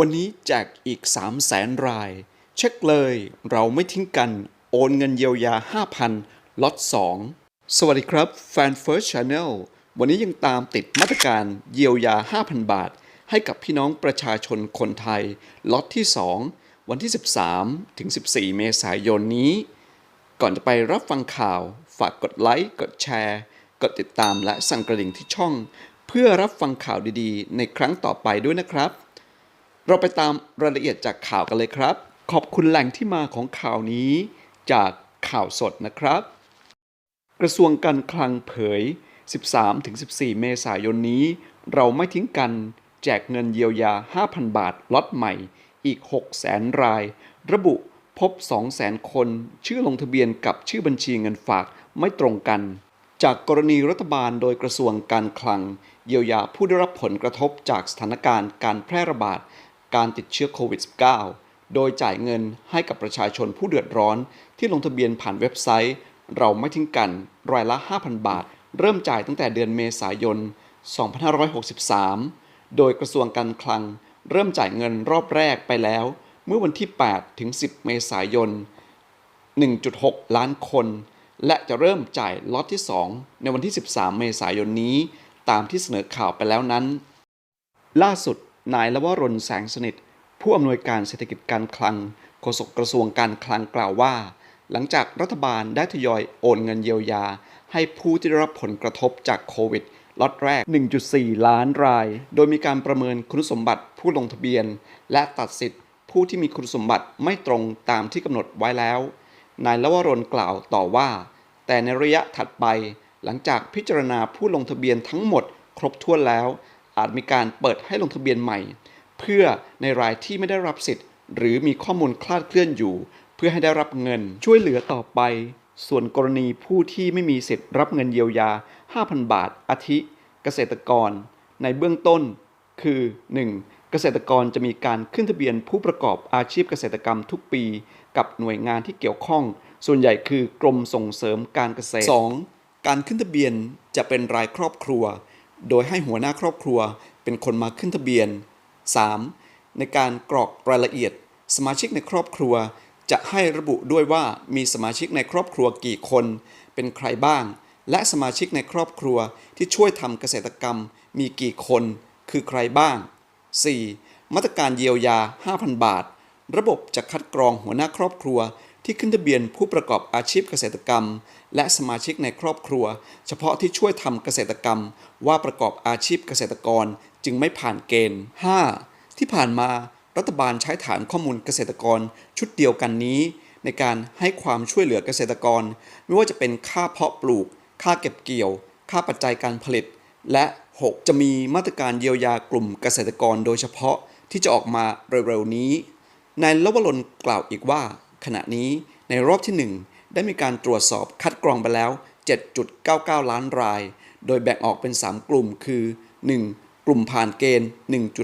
วันนี้แจกอีก 3 0 0แสนราย เช็คเลยเราไม่ทิ้งกัน โอนเงินเยียวยา 5,000ล็อต2 สวัสดีครับแฟน First Channel วันนี้ยังตามติดมาตรการเยียวยา 5,000 บาท ให้กับพี่น้องประชาชนคนไทยล็อตที่ 2 วันที่ 13 ถึง 14 เมษายนนี้ ก่อนจะไปรับฟังข่าว ฝากกดไลค์ กดแชร์ กดติดตามและสั่นกระดิ่งที่ช่อง เพื่อรับฟังข่าวดีๆ ในครั้งต่อไปด้วยนะครับ เราไปตามรายละเอียดจากข่าวกันเลยครับ ขอบคุณแหล่งที่มาของข่าวนี้ จากข่าวสดนะครับ กระทรวงการคลังเผย 13-14 เมษายนนี้ เราไม่ทิ้งกันแจกเงินเยียวยา 5,000 บาทล็อตใหม่ อีก 600,000 ราย ระบุพบ 200,000 คน ชื่อลงทะเบียนกับชื่อบัญชีเงินฝากไม่ตรงกัน จากกรณีรัฐบาลโดยกระทรวงการคลัง เยียวยาผู้ได้รับผลกระทบจากสถานการณ์การแพร่ระบาด การติดเชื้อโควิด -19 โดยจ่ายเงินให้กับประชาชนผู้เดือดร้อน ที่ลงทะเบียนผ่านเว็บไซต์ เราไม่ทิ้งกันรายละ 5,000 บาท เริ่มจ่ายตั้งแต่เดือนเมษายน 2563 โดยกระทรวงการคลัง เริ่มจ่ายเงินรอบแรกไปแล้ว เมื่อวันที่ 8 ถึง 10 เมษายน 1.6 ล้านคน และจะเริ่มจ่ายล็อตที่ 2 ในวันที่ 13 เมษายนนี้ ตามที่เสนอข่าวไปแล้วนั้น ล่าสุด นายละวรนแสงสนิท ผู้อำนวยการเศรษฐกิจการคลังโฆษกกระทรวงการคลังกล่าวว่า หลังจากรัฐบาลได้ทยอยโอนเงินเยียวยา ให้ผู้ที่ได้รับผลกระทบจากโควิดล็อตแรก 1.4 ล้านราย โดยมีการประเมินคุณสมบัติผู้ลงทะเบียน และตัดสิทธิ์ผู้ที่มีคุณสมบัติไม่ตรงตามที่กำหนดไว้แล้ว นายละวรนกล่าวต่อว่า แต่ในระยะถัดไป หลังจากพิจารณาผู้ลงทะเบียนทั้งหมดครบถ้วนแล้ว อาจมีการเปิดให้ลงทะเบียนใหม่ เพื่อในรายที่ไม่ได้รับสิทธิ์ หรือมีข้อมูลคลาดเคลื่อนอยู่ เพื่อให้ได้รับเงินช่วยเหลือต่อไป ส่วนกรณีผู้ที่ไม่มีสิทธิ์รับเงินเยียวยา 5,000 บาท อาทิ เกษตรกร ในเบื้องต้น คือ 1. เกษตรกรจะมีการขึ้นทะเบียนผู้ประกอบอาชีพเกษตรกรรมทุกปี กับหน่วยงานที่เกี่ยวข้อง ส่วนใหญ่คือกรมส่งเสริมการเกษตร 2. การขึ้นทะเบียนจะเป็นรายครอบครัว โดยให้หัวหน้าครอบครัวเป็นคนมาขึ้นทะเบียน 3. ในการกรอกรายละเอียด สมาชิกในครอบครัว จะให้ระบุด้วยว่ามีสมาชิกในครอบครัวกี่คน เป็นใครบ้าง และสมาชิกในครอบครัวที่ช่วยทำเกษตรกรรมมีกี่คน คือใครบ้าง 4. มาตรการเยียวยา 5,000 บาท ระบบจะคัดกรองหัวหน้าครอบครัว ที่ขึ้นทะเบียนผู้ประกอบอาชีพเกษตรกรรม และสมาชิกในครอบครัว เฉพาะที่ช่วยทำเกษตรกรรม ว่าประกอบอาชีพเกษตรกรจึงไม่ผ่านเกณฑ์ 5. ที่ผ่านมารัฐบาลใช้ฐานข้อมูลเกษตรกรชุดเดียวกันนี้ ในการให้ความช่วยเหลือเกษตรกร ไม่ว่าจะเป็นค่าเพาะปลูก ค่าเก็บเกี่ยว ค่าปัจจัยการผลิต และ 6 จะมีมาตรการเยียวยากลุ่มเกษตรกรโดยเฉพาะที่จะออกมาเร็วๆนี้นายลวรนกล่าวอีกว่า ขณะนี้ในรอบที่ 1 ได้มีการตรวจสอบคัดกรองไปแล้ว 7.99 ล้านราย โดยแบ่งออกเป็น 3 กลุ่มคือ 1. กลุ่มผ่านเกณฑ์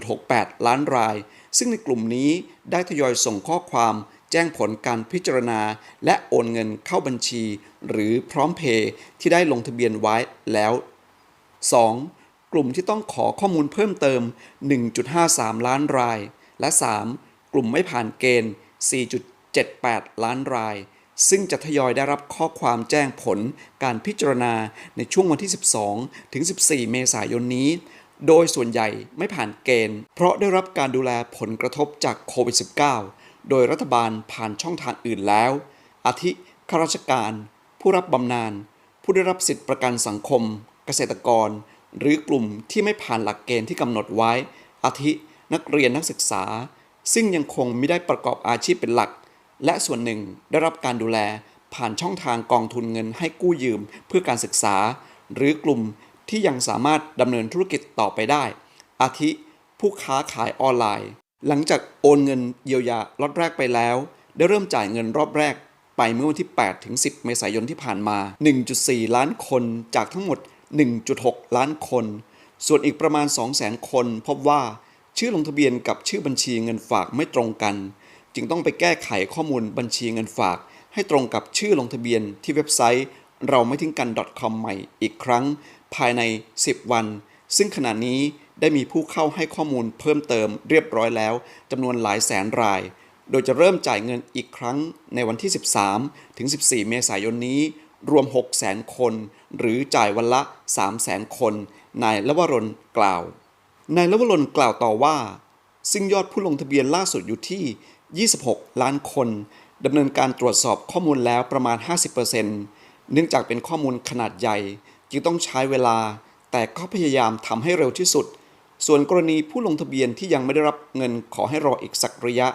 1.68 ล้านราย ซึ่งในกลุ่มนี้ได้ทยอยส่งข้อความแจ้งผลการพิจารณาและโอนเงินเข้าบัญชี หรือพร้อมเพย์ที่ได้ลงทะเบียนไว้แล้ว 2. กลุ่มที่ต้องขอข้อมูลเพิ่มเติม 1.53 ล้านราย และ 3. กลุ่มไม่ผ่านเกณฑ์ 78 ล้านราย ซึ่งจะทยอยได้รับข้อความแจ้งผลการพิจารณาในช่วงวันที่ 12 ถึง 14 เมษายนนี้ โดยส่วนใหญ่ไม่ผ่านเกณฑ์ เพราะได้รับการดูแลผลกระทบจากโควิด -19 โดยรัฐบาลผ่านช่องทางอื่นแล้ว อาทิข้าราชการ ผู้รับบำนาญ ผู้ได้รับสิทธิประกันสังคม เกษตรกร หรือกลุ่มที่ไม่ผ่านหลักเกณฑ์ที่กำหนดไว้ อาทินักเรียนนักศึกษา ซึ่งยังคงไม่ได้ประกอบอาชีพเป็นหลัก และส่วนหนึ่งได้รับการดูแลผ่านช่องทางกองทุนเงินให้กู้ยืมเพื่อการศึกษา หรือกลุ่มที่ยังสามารถดำเนินธุรกิจต่อไปได้ อาทิ ผู้ค้าขายออนไลน์ หลังจากโอนเงินเยียวยาล็อตแรกไปแล้ว ได้เริ่มจ่ายเงินรอบแรก ไปเมื่อวันที่8ถึง10 เมษายนที่ผ่านมา 1.4 ล้านคนจากทั้งหมด 1.6 ล้านคน ส่วนอีกประมาณ 200,000 คน พบว่าชื่อลงทะเบียนกับชื่อบัญชีเงินฝากไม่ตรงกัน จึงต้องไปแก้ไขข้อมูลบัญชีเงินฝาก ให้ตรงกับชื่อลงทะเบียนที่เว็บไซต์ เราไม่ทิ้งกัน .com ใหม่อีกครั้ง ภายใน 10 วัน ซึ่งขณะนี้ได้มีผู้เข้าให้ข้อมูลเพิ่มเติมเรียบร้อยแล้วจำนวนหลายแสนราย โดยจะเริ่มจ่ายเงินอีกครั้งในวันที่ 13 ถึง 14 เมษายนนี้ รวม 6 0 0แสนคน หรือจ่ายวันละ 3 0 0แสนคน นายลวรนกล่าว นายลวรนกล่าวต่อว่า ซึ่งยอดผู้ลงทะเบียนล่าสุดอยู่ที่ 26 ล้านคนดำเนินการตรวจสอบข้อมูลแล้วประมาณ 50%เนื่องจากเป็นข้อมูลขนาดใหญ่ จึงต้องใช้เวลา แต่ก็พยายามทำให้เร็วที่สุด ส่วนกรณีผู้ลงทะเบียนที่ยังไม่ได้รับเงินขอให้รออีกสักระยะ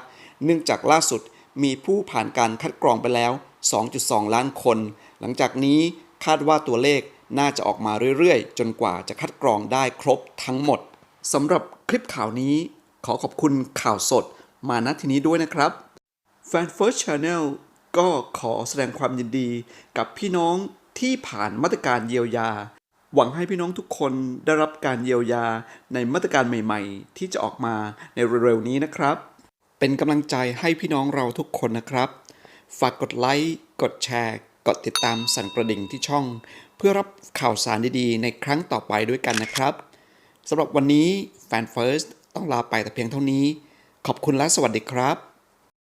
เนื่องจากล่าสุดมีผู้ผ่านการคัดกรองไปแล้ว 2.2 ล้านคน หลังจากนี้คาดว่าตัวเลขน่าจะออกมาเรื่อยๆ จนกว่าจะคัดกรองได้ครบทั้งหมดสำหรับคลิปข่าวนี้ขอขอบคุณข่าวสด มาณที่นี้ด้วยนะครับแฟน First Channel ก็ขอแสดงความยินดีกับพี่น้องที่ผ่านมาตรการเยียวยา หวังให้พี่น้องทุกคนได้รับการเยียวยาในมาตรการใหม่ ๆ ที่จะออกมาในเร็วๆนี้นะครับ เป็นกำลังใจให้พี่น้องเราทุกคนนะครับ ฝากกดไลค์กดแชร์ กดติดตามสั่นกระดิ่งที่ช่อง เพื่อรับข่าวสารดีๆ ในครั้งต่อไปด้วยกันนะครับสำหรับวันนี้แฟน First ต้องลาไปแต่เพียงเท่านี้ ขอบคุณและสวัสดีครับ